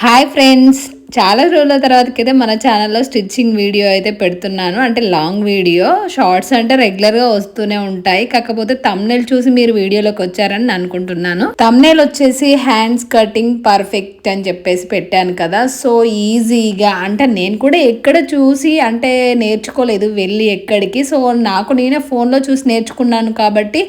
Hi friends చాలా రోజుల తర్వాతకైతే మన ఛానల్లో స్టిచ్చింగ్ వీడియో అయితే పెడుతున్నాను. అంటే లాంగ్ వీడియో షార్ట్స్ అంటే రెగ్యులర్గా వస్తూనే ఉంటాయి. కాకపోతే తమ్నేల్ చూసి మీరు వీడియోలోకి వచ్చారని అనుకుంటున్నాను. తమ్నేల్ వచ్చేసి హ్యాండ్స్ కటింగ్ పర్ఫెక్ట్ అని చెప్పేసి పెట్టాను కదా. సో ఈజీగా అంటే నేను కూడా ఎక్కడ చూసి అంటే నేర్చుకోలేదు వెళ్ళి ఎక్కడికి. సో నాకు నేనే ఫోన్లో చూసి నేర్చుకున్నాను కాబట్టి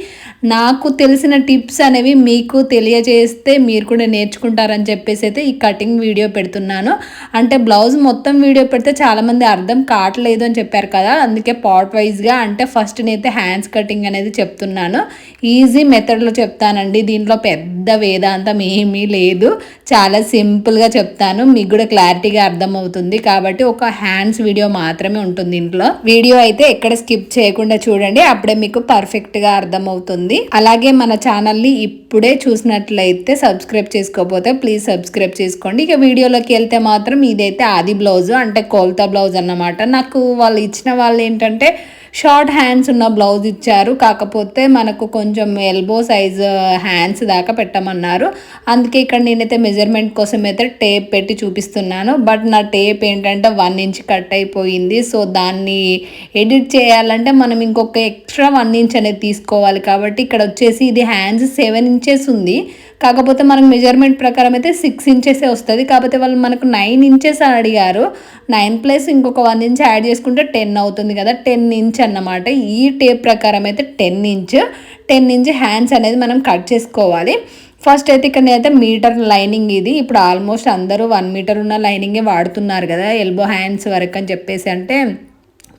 నాకు తెలిసిన టిప్స్ అనేవి మీకు తెలియజేస్తే మీరు కూడా నేర్చుకుంటారని చెప్పేసి అయితే ఈ కటింగ్ వీడియో పెడుతున్నాను. అంటే బ్లౌజ్ మొత్తం వీడియో పెడితే చాలామంది అర్థం కావట్లేదు అని చెప్పారు కదా. అందుకే పార్ట్ వైజ్గా అంటే ఫస్ట్ నేనైతే హ్యాండ్స్ కటింగ్ అనేది చెప్తున్నాను. ఈజీ మెథడ్లో చెప్తానండి. దీంట్లో పెద్ద వేదాంతం ఏమీ లేదు. చాలా సింపుల్గా చెప్తాను. మీకు కూడా క్లారిటీగా అర్థమవుతుంది. కాబట్టి ఒక హ్యాండ్స్ వీడియో మాత్రమే ఉంటుంది ఇంట్లో. వీడియో అయితే ఎక్కడ స్కిప్ చేయకుండా చూడండి. అప్పుడే మీకు పర్ఫెక్ట్గా అర్థమవుతుంది. అలాగే మన ఛానల్ని ఇప్పుడే చూసినట్లయితే సబ్స్క్రైబ్ చేసుకోకపోతే ప్లీజ్ సబ్స్క్రైబ్ చేసుకోండి. ఇక వీడియోలోకి వెళ్తే మాత్రం మాత్రం ఇదైతే ఆది బ్లౌజ్ అంటే కోల్తా బ్లౌజ్ అన్నమాట నాకు వాళ్ళు ఇచ్చిన వాళ్ళు ఏంటంటే షార్ట్ హ్యాండ్స్ ఉన్న బ్లౌజ్ ఇచ్చారు. కాకపోతే మనకు కొంచెం ఎల్బో సైజ్ హ్యాండ్స్ దాకా పెట్టమన్నారు. అందుకే ఇక్కడ నేనైతే మెజర్మెంట్ కోసం అయితే టేప్ పెట్టి చూపిస్తున్నాను. బట్ నా టేప్ ఏంటంటే వన్ ఇంచ్ కట్ అయిపోయింది. సో దాన్ని ఎడిట్ చేయాలంటే మనం ఇంకొక ఎక్స్ట్రా వన్ ఇంచ్ అనేది తీసుకోవాలి. కాబట్టి ఇక్కడ వచ్చేసి ఇది హ్యాండ్స్ సెవెన్ ఇంచెస్ ఉంది. కాకపోతే మనకు మెజర్మెంట్ ప్రకారం అయితే సిక్స్ ఇంచెసే వస్తుంది. కాకపోతే వాళ్ళు మనకు నైన్ ఇంచెస్ అని అడిగారు. నైన్ ప్లస్ ఇంకొక వన్ ఇంచ్ యాడ్ చేసుకుంటే టెన్ అవుతుంది కదా. టెన్ ఇంచ్ అన్నమాట. ఈ టేప్ ప్రకారం అయితే ten inch. Ten inch hands అనేది మనం కట్ చేసుకోవాలి. ఫస్ట్ అయితే ఇక్కడ అయితే మీటర్ లైనింగ్ ఇది. ఇప్పుడు ఆల్మోస్ట్ అందరూ వన్ మీటర్ ఉన్న లైనింగే వాడుతున్నారు కదా ఎల్బో హ్యాండ్స్ వరకు అని చెప్పేసి అంటే.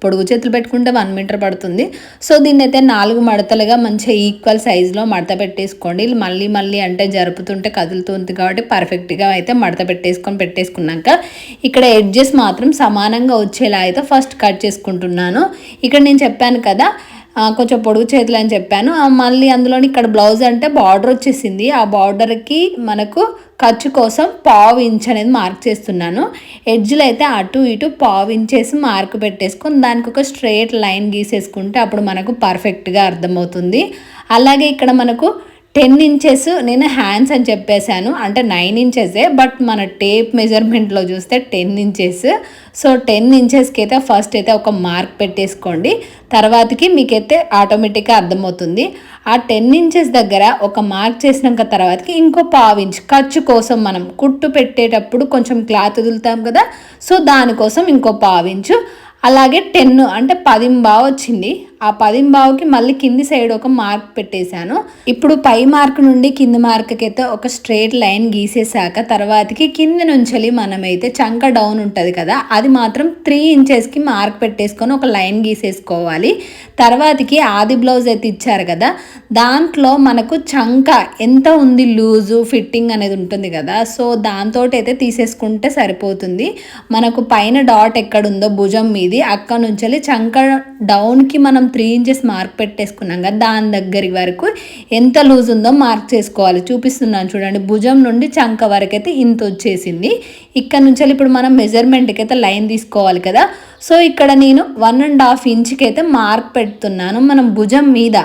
పొడుగు చేతులు పెట్టుకుంటే వన్ మీటర్ పడుతుంది. సో దీన్ని అయితే నాలుగు మడతలుగా మంచిగా ఈక్వల్ సైజులో మడత పెట్టేసుకోండి. మళ్ళీ మళ్ళీ అంటే జరుపుతుంటే కదులుతుంది కాబట్టి పర్ఫెక్ట్గా అయితే మడత పెట్టేసుకొని పెట్టేసుకున్నాక ఇక్కడ ఎడ్జెస్ మాత్రం సమానంగా వచ్చేలా అయితే ఫస్ట్ కట్ చేసుకుంటున్నాను. ఇక్కడ నేను చెప్పాను కదా కొంచెం పొడుగు చేతులు అని చెప్పాను. మళ్ళీ అందులోని ఇక్కడ బ్లౌజ్ అంటే బార్డర్ వచ్చేసింది. ఆ బార్డర్కి మనకు ఖర్చు కోసం పావు ఇంచ్ అనేది మార్క్ చేస్తున్నాను. ఎడ్జ్లో అయితే అటు ఇటు పావు ఇంచేసి మార్క్ పెట్టేసుకొని దానికి ఒక స్ట్రేట్ లైన్ గీసేసుకుంటే అప్పుడు మనకు పర్ఫెక్ట్గా అర్థమవుతుంది. అలాగే ఇక్కడ మనకు టెన్ ఇంచెస్ నేను హ్యాండ్స్ అని చెప్పేశాను. అంటే నైన్ ఇంచెసే బట్ మన టేప్ మెజర్మెంట్లో చూస్తే టెన్ ఇంచెస్. సో టెన్ ఇంచెస్కి అయితే ఫస్ట్ అయితే ఒక మార్క్ పెట్టేసుకోండి. తర్వాతకి మీకైతే ఆటోమేటిక్గా అర్థమవుతుంది. ఆ టెన్ ఇంచెస్ దగ్గర ఒక మార్క్ చేసినాక తర్వాతకి ఇంకో పావు ఇంచ్ ఖర్చు కోసం మనం కుట్టు పెట్టేటప్పుడు కొంచెం క్లాత్ వదులుతాం కదా. సో దానికోసం ఇంకో పావు ఇంచు. అలాగే టెన్ అంటే పదింబావు వచ్చింది. ఆ పదింబావుకి మళ్ళీ కింది సైడ్ ఒక మార్క్ పెట్టేశాను. ఇప్పుడు పై మార్క్ నుండి కింది మార్క్కి అయితే ఒక స్ట్రేట్ లైన్ గీసేసాక తర్వాతకి కింది నుంచి మనమైతే చంక డౌన్ ఉంటుంది కదా అది మాత్రం త్రీ ఇంచెస్కి మార్క్ పెట్టేసుకొని ఒక లైన్ గీసేసుకోవాలి. తర్వాతకి ఆది బ్లౌజ్ అయితే ఇచ్చారు కదా దాంట్లో మనకు చంక ఎంత ఉంది లూజు ఫిట్టింగ్ అనేది ఉంటుంది కదా సో దాంతో అయితే తీసేసుకుంటే సరిపోతుంది. మనకు పైన డాట్ ఎక్కడుందో భుజం మీది అక్కడ నుంచి చంక డౌన్కి మనం త్రీ ఇంచెస్ మార్క్ పెట్టేసుకున్నాం కదా దాని దగ్గరి వరకు ఎంత లూజ్ ఉందో మార్క్ చేసుకోవాలి. చూపిస్తున్నాను చూడండి భుజం నుండి చంక వరకు అయితే ఇంత వచ్చేసింది. ఇక్కడ నుంచి ఇప్పుడు మనం మెజర్మెంట్కి అయితే లైన్ తీసుకోవాలి కదా. సో ఇక్కడ నేను వన్ అండ్ హాఫ్ ఇంచ్కి అయితే మార్క్ పెడుతున్నాను. మనం భుజం మీద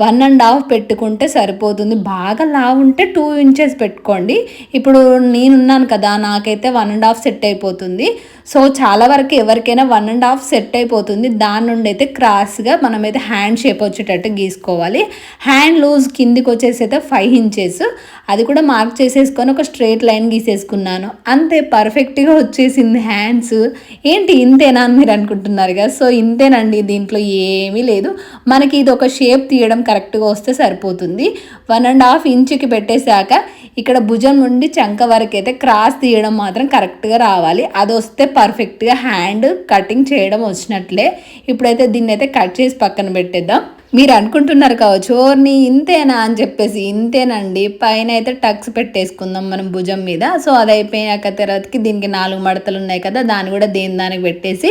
వన్ అండ్ హాఫ్ పెట్టుకుంటే సరిపోతుంది. బాగా లావు ఉంటే టూ ఇంచెస్ పెట్టుకోండి. ఇప్పుడు నేనున్నాను కదా నాకైతే వన్ అండ్ హాఫ్ సెట్ అయిపోతుంది. సో చాలా వరకు ఎవరికైనా వన్ అండ్ హాఫ్ సెట్ అయిపోతుంది. దాని నుండి అయితే క్రాస్గా మనమైతే హ్యాండ్ షేప్ వచ్చేటట్టు గీసుకోవాలి. హ్యాండ్ లూజ్ కిందికి వచ్చేసి అయితే ఫైవ్ ఇంచెస్. అది కూడా మార్క్ చేసేసుకొని ఒక స్ట్రేట్ లైన్ గీసేసుకున్నాను. అంతే పర్ఫెక్ట్గా వచ్చేసింది హ్యాండ్స్. ఏంటి ఇంతేనా అని మీరు అనుకుంటున్నారు కదా? సో ఇంతేనండి దీంట్లో ఏమీ లేదు. మనకి ఇది ఒక షేప్ తీయడం కరెక్ట్గా వస్తే సరిపోతుంది. వన్ అండ్ హాఫ్ ఇంచుకి పెట్టేశాక ఇక్కడ భుజం నుండి చంక వరకు అయితే క్రాస్ తీయడం మాత్రం కరెక్ట్గా రావాలి. అది వస్తే పర్ఫెక్ట్గా హ్యాండ్ కటింగ్ చేయడం వచ్చినట్లే. ఇప్పుడైతే దీన్ని అయితే కట్ చేసి పక్కన పెట్టేద్దాం. మీరు అనుకుంటున్నారు కావచ్చు ఓర్ని ఇంతేనా అని చెప్పేసి ఇంతేనండి. పైన అయితే టక్స్ పెట్టేసుకుందాం మనం భుజం మీద. సో అది అయిపోయాక తర్వాతకి దీనికి నాలుగు మడతలు ఉన్నాయి కదా దాన్ని కూడా దేని దానికి పెట్టేసి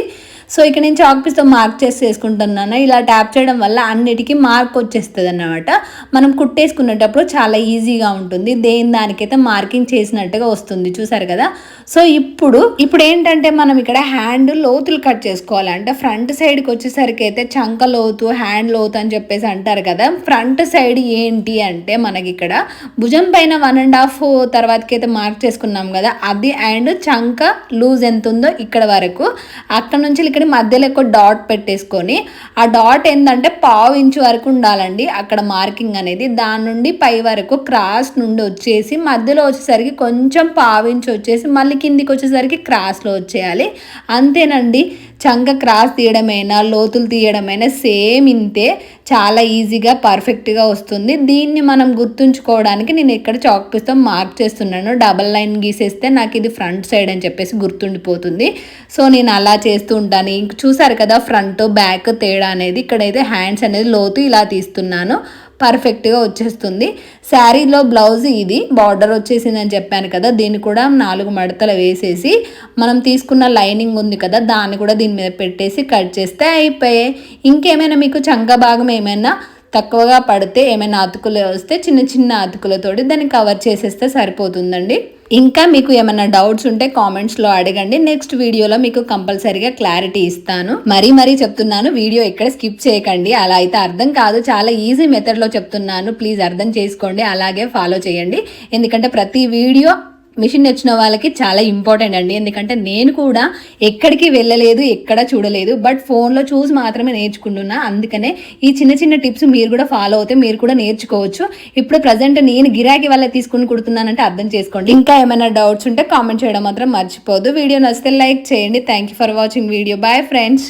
సో ఇక్కడ నేను చాక్ పీస్తో మార్క్ చేసి వేసుకుంటున్నాను. ఇలా ట్యాప్ చేయడం వల్ల అన్నిటికీ మార్క్ వచ్చేస్తుంది అన్నమాట మనం కుట్టేసుకునేటప్పుడు చాలా ఈజీగా ఉంటుంది. దేని దానికైతే మార్కింగ్ చేసినట్టుగా వస్తుంది చూసారు కదా? సో ఇప్పుడు ఇప్పుడు ఏంటంటే మనం ఇక్కడ హ్యాండ్ లోతులు కట్ చేసుకోవాలంటే. ఫ్రంట్ సైడ్కి వచ్చేసరికి అయితే చంక లోతు హ్యాండ్ లోతు అని చెప్పేసి అంటారు కదా? ఫ్రంట్ సైడ్ ఏంటి అంటే మనకి ఇక్కడ భుజం పైన వన్ అండ్ హాఫ్ తర్వాతకి అయితే మార్క్ చేసుకున్నాం కదా? అది అండ్ చంక లూజ్ ఎంత ఉందో ఇక్కడ వరకు. అక్కడ నుంచి ఇక్కడ మధ్యలో ఎక్కువ డాట్ పెట్టేసుకొని ఆ డాట్ ఏంటంటే పావు ఇంచు వరకు ఉండాలండి అక్కడ మార్కింగ్ అనేది. దాని నుండి పై వరకు క్రాస్ నుండి వచ్చేసి మధ్యలో వచ్చేసరికి కొంచెం పావు ఇంచు వచ్చేసి మళ్ళీ కిందికి వచ్చేసరికి క్రాస్లో వచ్చేయాలి. అంతేనండి. చంక క్రాస్ తీయడమైనా లోతులు తీయడమైనా సేమ్ ఇంతే చాలా ఈజీగా పర్ఫెక్ట్గా వస్తుంది. దీన్ని మనం గుర్తుంచుకోవడానికి నేను ఇక్కడ చాక్ పీస్తో మార్క్ చేస్తున్నాను డబల్ లైన్ గీసేస్తే నాకు ఇది ఫ్రంట్ సైడ్ అని చెప్పేసి గుర్తుండిపోతుంది. సో నేను అలా చేస్తూ ఉంటాను. చూసారు కదా ఫ్రంట్ బ్యాక్ తేడా అనేది ఇక్కడైతే హ్యాండ్స్ అనేది లోతు ఇలా తీస్తున్నాను. పర్ఫెక్ట్గా వచ్చేస్తుంది. శారీలో బ్లౌజ్ ఇది బార్డర్ వచ్చేసిందని చెప్పాను కదా దీన్ని కూడా నాలుగు మడతలు వేసేసి మనం తీసుకున్న లైనింగ్ ఉంది కదా దాన్ని కూడా దీని మీద పెట్టేసి కట్ చేస్తే అయిపోయాయి ఇంకేమైనా మీకు చంక భాగం ఏమైనా తక్కువగా పడితే ఏమైనా అతుకులు వస్తే చిన్న చిన్న అతుకులతోటి దాన్ని కవర్ చేసేస్తే సరిపోతుందండి. ఇంకా మీకు ఏమైనా డౌట్స్ ఉంటే కామెంట్స్లో అడగండి. నెక్స్ట్ వీడియోలో మీకు కంపల్సరీగా క్లారిటీ ఇస్తాను. మరీ మరీ చెప్తున్నాను వీడియో ఎక్కడ స్కిప్ చేయకండి. అలా అయితే అర్థం కాదు. చాలా ఈజీ మెథడ్లో చెప్తున్నాను. ప్లీజ్ అర్థం చేసుకోండి. అలాగే ఫాలో చేయండి. ఎందుకంటే ప్రతి వీడియో మిషన్ నేర్చిన వాళ్ళకి చాలా ఇంపార్టెంట్ అండి. ఎందుకంటే నేను కూడా ఎక్కడికి వెళ్ళలేదు ఎక్కడ చూడలేదు. బట్ ఫోన్లో చూసి మాత్రమే నేర్చుకుంటున్నా. అందుకనే ఈ చిన్న చిన్న టిప్స్ మీరు కూడా ఫాలో అవుతే మీరు కూడా నేర్చుకోవచ్చు. ఇప్పుడు ప్రజెంట్ నేను గిరాకీ వల్ల తీసుకుని కుడుతున్నానంటే అర్థం చేసుకోండి. ఇంకా ఏమైనా డౌట్స్ ఉంటే కామెంట్ చేయడం మాత్రం మర్చిపోదు. వీడియో నచ్చితే లైక్ చేయండి. Thank you for watching video bye friends